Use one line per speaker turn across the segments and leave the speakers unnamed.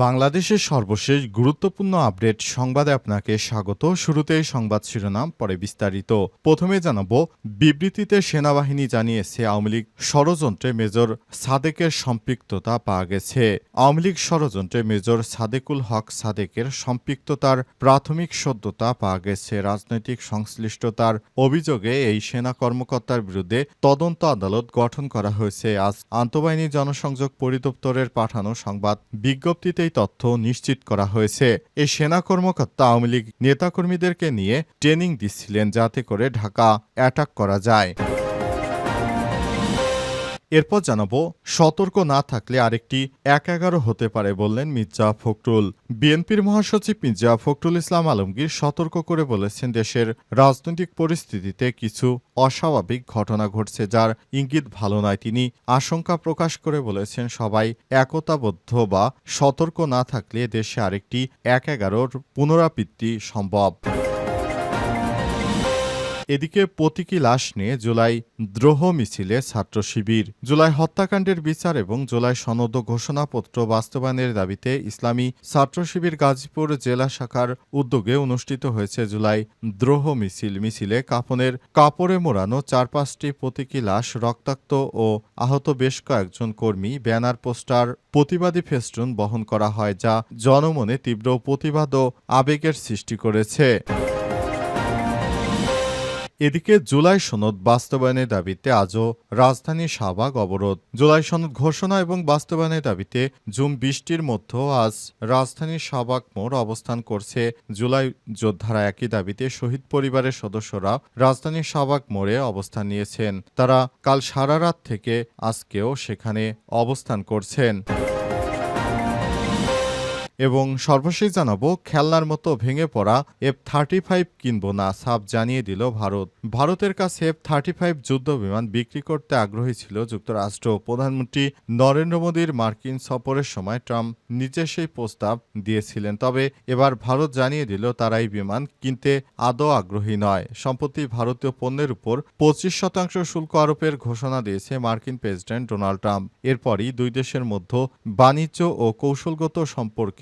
বাংলাদেশের সর্বশেষ গুরুত্বপূর্ণ আপডেট সংবাদে আপনাকে স্বাগত। শুরুতেই সংবাদ শিরোনাম, পরে বিস্তারিত। প্রথমে জানাব, বিবৃতিতে সেনাবাহিনী জানিয়েছে, আওয়ামী লীগ ষড়যন্ত্রে মেজর সাদেকের সম্পৃক্ততা পাওয়া গেছে। আওয়ামী লীগ ষড়যন্ত্রে মেজর সাদেকুল হক সাদেকের সম্পৃক্ততার প্রাথমিক সদ্যতা পাওয়া গেছে। রাজনৈতিক সংশ্লিষ্টতার অভিযোগে এই সেনা কর্মকর্তার বিরুদ্ধে তদন্ত আদালত গঠন করা হয়েছে। আজ আন্তঃবাহিনী জনসংযোগ পরিদপ্তরের পাঠানো সংবাদ বিজ্ঞপ্তিতে এই তথ্য নিশ্চিত করা হয়েছে। এই সেনা কর্মকর্তা আওয়ামী লীগ নেতাকর্মীদেরকে নিয়ে ট্রেনিং দিচ্ছিলেন যাতে করে ঢাকা অ্যাটাক করা যায়। এরপর জানাব, সতর্ক না থাকলে আরেকটি এক এগারো হতে পারে বললেন মির্জা ফখরুল। বিএনপির মহাসচিব মির্জা ফখরুল ইসলাম আলমগীর সতর্ক করে বলেছেন, দেশের রাজনৈতিক পরিস্থিতিতে কিছু অস্বাভাবিক ঘটনা ঘটছে যার ইঙ্গিত ভালো নয়। তিনি আশঙ্কা প্রকাশ করে বলেছেন, সবাই একতাবদ্ধ বা সতর্ক না থাকলে দেশে আরেকটি এক এগারোর পুনরাবৃত্তি সম্ভব। এদিকে প্রতীকী লাশ নিয়ে জুলাই দ্রোহ মিছিলে ছাত্র শিবির, জুলাই হত্যাকাণ্ডের বিচার এবং জুলাই সনদ ঘোষণাপত্র বাস্তবায়নের দাবিতে ইসলামী ছাত্র শিবির গাজীপুর জেলা শাখার উদ্যোগে অনুষ্ঠিত হয়েছে জুলাই দ্রোহ মিছিল। মিছিলে কাফনের কাপড়ে মোড়ানো চার পাঁচটি প্রতীকী লাশ, রক্তাক্ত ও আহত বেশ কয়েকজন কর্মী, ব্যানার, পোস্টার, প্রতিবাদী ফেস্টুন বহন করা হয়, যা জনমনে তীব্র প্রতিবাদ ও আবেগের সৃষ্টি করেছে। এদিকে জুলাই সনদ বাস্তবায়নের দাবিতে আজও রাজধানী শাহবাগ অবরোধ। জুলাই সনদ ঘোষণা এবং বাস্তবায়নের দাবিতে জুম বৃষ্টির মধ্যেও আজ রাজধানীর শাহবাগ মোড় অবস্থান করছে জুলাই যোদ্ধারা। একই দাবিতে শহীদ পরিবারের সদস্যরা রাজধানীর শাহবাগ মোড়ে অবস্থান নিয়েছেন। তারা কাল সারা রাত থেকে আজকেও সেখানে অবস্থান করছেন। এবং সর্বশেষ জানাব, খেলনার মতো ভেঙে পড়া এফ থার্টি ফাইভ কিনবো না সাপ জানিয়ে দিল ভারত। ভারতের কাছে এফ থার্টি ফাইভ যুদ্ধ বিমান বিক্রি করতে আগ্রহী ছিল যুক্তরাষ্ট্র। প্রধানমন্ত্রী নরেন্দ্র মোদীর মার্কিন সফরের সময় ট্রাম্প নিজে সেই প্রস্তাব দিয়েছিলেন, তবে এবার ভারত জানিয়ে দিল তারা এই বিমান কিনতে আদৌ আগ্রহী নয়। সম্প্রতি ভারতীয় পণ্যের উপর পঁচিশ শতাংশ শুল্ক আরোপের ঘোষণা দিয়েছে মার্কিন প্রেসিডেন্ট ডোনাল্ড ট্রাম্প। এরপরই দুই দেশের মধ্যে বাণিজ্য ও কৌশলগত সম্পর্কে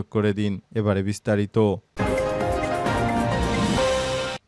করে দিন। এবারে বিস্তারিত।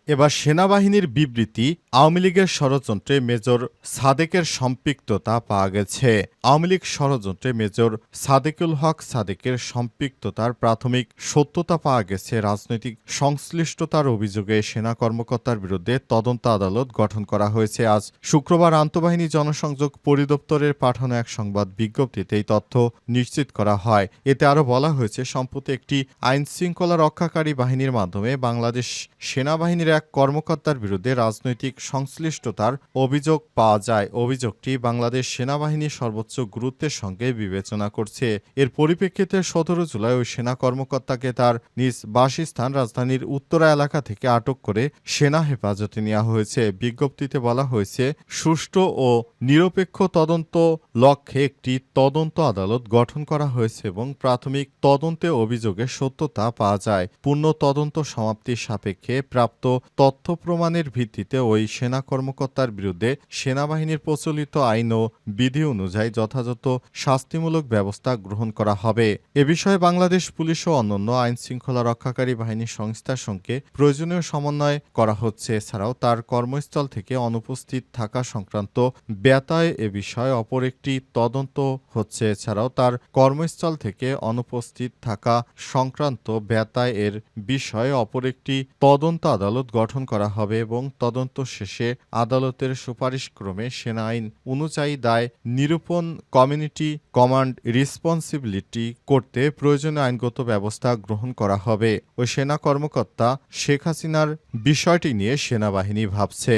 এবার সেনাবাহিনীর বিবৃতি, আওয়ামী লীগের ষড়যন্ত্রে মেজর সাদেকের সম্পৃক্ততা পাওয়া গেছে। আওয়ামী লীগ ষড়যন্ত্রে মেজর সাদেকুল হক সাদেকের সম্পৃক্ততার প্রাথমিক সত্যতা পাওয়া গেছে। রাজনৈতিক সংশ্লিষ্টতার অভিযোগে সেনা কর্মকর্তার বিরুদ্ধে তদন্ত আদালত গঠন করা হয়েছে। আজ শুক্রবার আন্তঃবাহিনী জনসংযোগ পরিদপ্তরের পাঠানো এক সংবাদ বিজ্ঞপ্তিতে এই তথ্য নিশ্চিত করা হয়। এতে আরও বলা হয়েছে, সম্প্রতি একটি আইনশৃঙ্খলা রক্ষাকারী বাহিনীর মাধ্যমে বাংলাদেশ সেনাবাহিনীর এক কর্মকর্তার বিরুদ্ধে রাজনৈতিক সংশ্লিষ্টতার অভিযোগ পাওয়া যায়। অভিযোগটি বাংলাদেশ সেনাবাহিনীর সর্বোচ্চ গুরুত্বের সঙ্গে বিবেচনা করছে। এর পরিপ্রেক্ষিতে সতেরো জুলাই ওই সেনা কর্মকর্তাকে তার নিজ বাসস্থান রাজধানীর উত্তরা এলাকা থেকে আটক করে সেনা হেফাজতে নেওয়া হয়েছে। বিজ্ঞপ্তিতে বলা হয়েছে, সুষ্ঠু ও নিরপেক্ষ তদন্ত লক্ষ্যে একটি তদন্ত আদালত গঠন করা হয়েছে এবং প্রাথমিক তদন্তে অভিযোগের সত্যতা পাওয়া যায়। পূর্ণ তদন্ত সমাপ্তির সাপেক্ষে প্রাপ্ত তথ্য প্রমাণের ভিত্তিতে ওই সেনা কর্মকর্তার বিরুদ্ধে সেনাবাহিনীর প্রচলিত আইন ও বিধি অনুযায়ী যথাযথ শাস্তিমূলক ব্যবস্থা গ্রহণ করা হবে। এ বিষয়ে বাংলাদেশ পুলিশ ও অন্যান্য আইন শৃঙ্খলা রক্ষাকারী বাহিনীর সংস্থার সঙ্গে প্রয়োজনীয় সমন্বয় করা হচ্ছে। এছাড়াও তার কর্মস্থল থেকে অনুপস্থিত থাকা সংক্রান্ত ব্যতায় এ বিষয়ে অপর একটি তদন্ত হচ্ছে। এছাড়াও তার কর্মস্থল থেকে অনুপস্থিত থাকা সংক্রান্ত ব্যতায় এর বিষয়ে অপর একটি তদন্ত আদালত গঠন করা হবে এবং তদন্ত শেষে আদালতের সুপারিশক্রমে সেনা আইন অনুযায়ী দায় নিরূপণ কমিউনিটি কমান্ড রেসপন্সিবিলিটি করতে প্রয়োজনীয় আইনগত ব্যবস্থা গ্রহণ করা হবে। ও সেনা কর্মকর্তা শেখ হাসিনার বিষয়টি নিয়ে সেনাবাহিনী ভাবছে।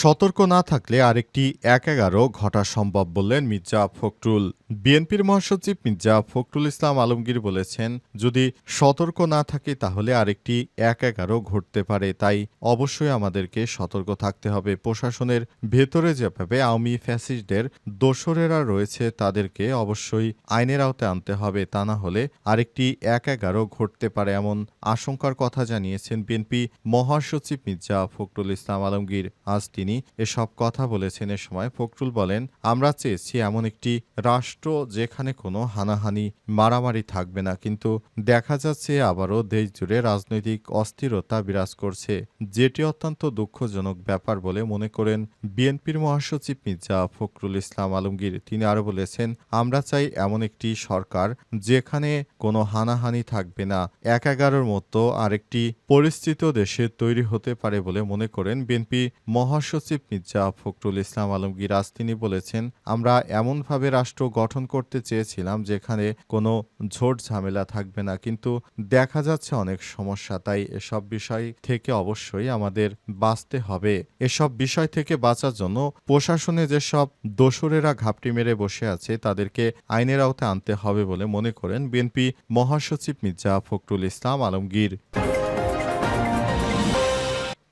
সতর্ক না থাকলে আরেকটি এক এগারো ঘটা সম্ভব বললেন মির্জা ফখরুল। বিএনপির মহাসচিব মির্জা ফখরুল ইসলাম আলমগীর বলেছেন, যদি সতর্ক না থাকি তাহলে আরেকটি এক এগারো ঘটতে পারে। তাই অবশ্যই আমাদেরকে সতর্ক থাকতে হবে। প্রশাসনের ভেতরে যেভাবে আওয়ামী ফ্যাসিস্টদের দোসরেরা রয়েছে, তাদেরকে অবশ্যই আইনের আওতায় আনতে হবে। তা না হলে আরেকটি এক এগারো ঘটতে পারে এমন আশঙ্কার কথা জানিয়েছেন বিএনপি মহাসচিব মির্জা ফখরুল ইসলাম আলমগীর। আজ তিনি এসব কথা বলেছেন। এ সময় ফখরুল বলেন, আমরা চেয়েছি এমন একটি রাষ্ট্র যেখানে কোনো হানাহানি, মারামারি থাকবে না, কিন্তু দেখা যাচ্ছে আবারও দেশ জুড়ে রাজনৈতিক অস্থিরতা বিরাজ করছে। যেটি অত্যন্ত দুঃখজনক ব্যাপার বলে মনে করেন বিএনপির মহাসচিব মির্জা ফখরুল ইসলাম আলমগীর। তিনি আরও বলেছেন, আমরা চাই এমন একটি সরকার যেখানে কোনো হানাহানি থাকবে না, এক এগারোর মতো আরেকটি পরিস্থিতি দেশে তৈরি হতে পারে বলে মনে করেন বিএনপি মহাসচিব মির্জা ফখরুল ইসলাম আলমগীর। আজ তিনি বলেছেন, আমরা এমনভাবে রাষ্ট্র গঠন করতে চেয়েছিলাম যেখানে কোনো ঝোট ঝামেলা থাকবে না, কিন্তু দেখা যাচ্ছে অনেক সমস্যা, তাই এসব বিষয় থেকে অবশ্যই আমাদের বাঁচতে হবে। এসব বিষয় থেকে বাঁচার জন্য প্রশাসনে যেসব দোসরেরা ঘাপটি মেরে বসে আছে, তাদেরকে আইনের আওতায় আনতে হবে বলে মনে করেন বিএনপি মহাসচিব মির্জা ফখরুল ইসলাম আলমগীর।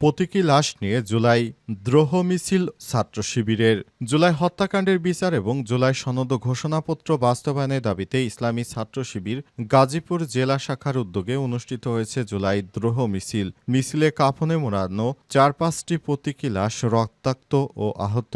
প্রতীকী লাশ নিয়ে জুলাই দ্রোহ মিছিল ছাত্র শিবিরের, জুলাই হত্যাকাণ্ডের বিচার এবং জুলাই সনদ ঘোষণাপত্র বাস্তবায়নের দাবিতে ইসলামী ছাত্র শিবির গাজীপুর জেলা শাখার উদ্যোগে অনুষ্ঠিত হয়েছে জুলাই দ্রোহ মিছিল। মিছিলে কাফনে মোড়ানো চার পাঁচটি প্রতীকী লাশ রক্তাক্ত ও আহত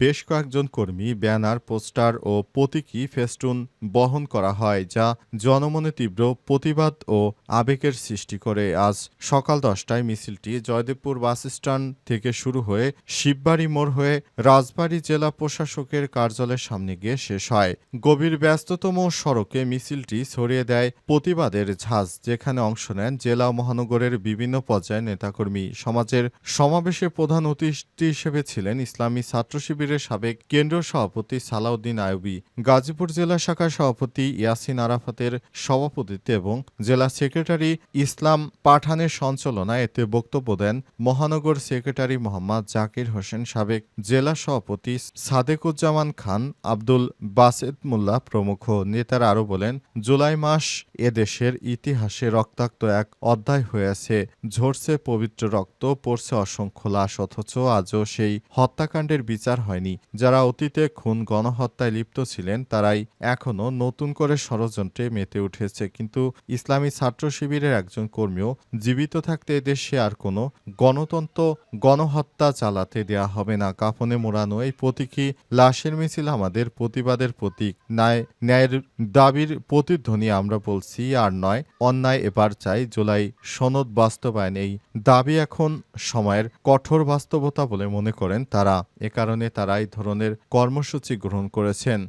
বেশ কয়েকজন কর্মী, ব্যানার, পোস্টার ও প্রতীকী ফেস্টুন বহন করা হয়, যা জনমনে তীব্র প্রতিবাদ ও আবেগের সৃষ্টি করে। আজ সকাল দশটায় মিছিলটি জয়দেবপুর বাস স্ট্যান্ড থেকে শুরু হয়ে শিববাড়ি মোড় হয়ে রাজবাড়ী জেলা প্রশাসকের কার্যালয়ের সামনে গিয়ে শেষ হয়। গভীর ব্যস্ততম সড়কে মিছিলটি ছড়িয়ে দেয় প্রতিবাদের ঝাঁজ, যেখানে অংশ নেন জেলা মহানগরের বিভিন্ন পর্যায়ের নেতাকর্মী। সমাজের সমাবেশে প্রধান অতিথি হিসেবে ছিলেন ইসলামী ছাত্র শিবিরের সাবেক কেন্দ্রীয় সভাপতি সালাউদ্দিন আয়ুবী, গাজীপুর জেলা শাখার সভাপতি ইয়াসিন আরাফাতের সভাপতিত্বে এবং জেলা সেক্রেটারি ইসলাম পাঠানের সঞ্চালনায় এতে বক্তব্য দেন মহানগর সেক্রেটারি মোহাম্মদ জাকির হোসেন সাবেক জেলা সভাপতি সাদেকুজ্জামান খান, আব্দুল বাসেদ মোল্লা প্রমুখ। নেতারা আরও বলেন, জুলাই মাস এদেশের ইতিহাসে রক্তাক্ত এক অধ্যায় হয়েছে। ঝরছে পবিত্র রক্ত, পড়ছে অসংখ্য লাশ, অথচ আজও সেই হত্যাকাণ্ডের বিচার হয়নি। যারা অতীতে খুন, গণহত্যায় লিপ্ত ছিলেন, তারাই এখনও নতুন করে ষড়যন্ত্রে মেতে উঠেছে। কিন্তু ইসলামী ছাত্র শিবিরের একজন কর্মীও জীবিত থাকতে এদেশে আর কোনো গণতন্ত্র, গণহত্যা চালাতে দেয়া হবে না। কাফনে মোড়ানো এই প্রতীকী লাশের মিছিল আমাদের প্রতিবাদের প্রতীক। ন্যায়, ন্যায়ের দাবির প্রতিধ্বনি আমরা বলছি, আর নয়, অন্যায় এবার চাই। জুলাই সনদ বাস্তবায়ন এই দাবি এখন সময়ের কঠোর বাস্তবতা বলে মনে করেন তারা। এ কারণে তারা এই ধরনের কর্মসূচি গ্রহণ করেছেন।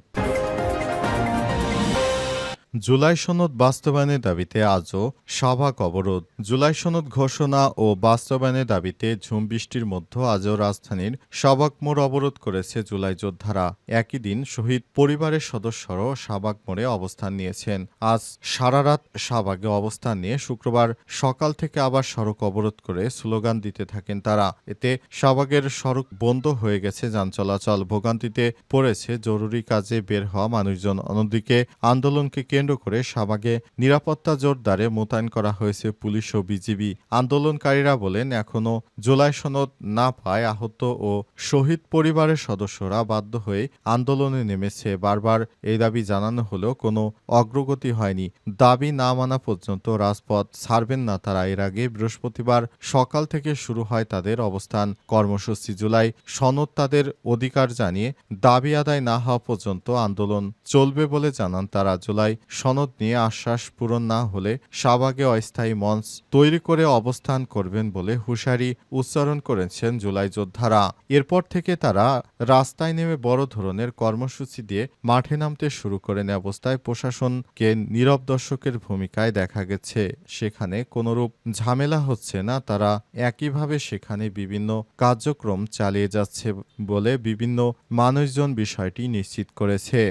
জুলাই সনদ বাস্তবায়নের দাবিতে আজও সভা অবরোধ। জুলাই সনদ ঘোষণা ও বাস্তবায়নের দাবিতে ঝুম বৃষ্টির মধ্যে আজও রাজধানীর সবাক মোড় অবরোধ করেছে জুলাই যোদ্ধারা। একই দিন শহীদ পরিবারের সদস্যরাও শাহবাগ মোড়ে অবস্থান নিয়েছেন। আজ সারা রাত শাহবাগে অবস্থান নিয়ে শুক্রবার সকাল থেকে আবার সড়ক অবরোধ করে স্লোগান দিতে থাকেন তারা। এতে শাহবাগের সড়ক বন্ধ হয়ে গেছে যান চলাচল। ভোগান্তিতে পড়েছে জরুরি কাজে বের হওয়া মানুষজন। অন্যদিকে আন্দোলনকে কেন্দ্র করে শাহবাগে নিরাপত্তা জোরদারে মোতায়েন করা হয়েছে পুলিশ ও বিজিবি। আন্দোলনকারীরা বলেন, এখনও জুলাই সনদ না পায় আহত ও শহীদ পরিবারের সদস্যরা বাধ্য হয়ে আন্দোলনে নেমেছে। বারবার এই দাবি জানানো হলেও কোনো অগ্রগতি হয়নি। দাবি না মানা পর্যন্ত রাজপথ ছাড়বেন না তারা। এর আগে বৃহস্পতিবার সকাল থেকে শুরু হয় তাদের অবস্থান। কর্মসূচি জুলাই সনদ তাদের অধিকার জানিয়ে দাবি আদায় না হওয়া পর্যন্ত আন্দোলন চলবে বলে জানান তারা। জুলাই সনদ নিয়ে আশ্বাস পূরণ না হলে শাহবাগে অস্থায়ী মঞ্চ তৈরি করে অবস্থান করবেন বলে হুশারি উচ্চারণ করেছেন জুলাই যোদ্ধারা। এরপর থেকে তারা রাস্তায় নেমে বড় ধরনের কর্মসূচি দিয়ে মাঠে নামতে শুরু করেন অবস্থায় প্রশাসনকে নীরব দর্শকের ভূমিকায় দেখা গেছে। সেখানে কোনোরূপ ঝামেলা হচ্ছে না, তারা একইভাবে সেখানে বিভিন্ন কার্যক্রম চালিয়ে যাচ্ছে বলে বিভিন্ন মানুষজন বিষয়টি নিশ্চিত করেছে।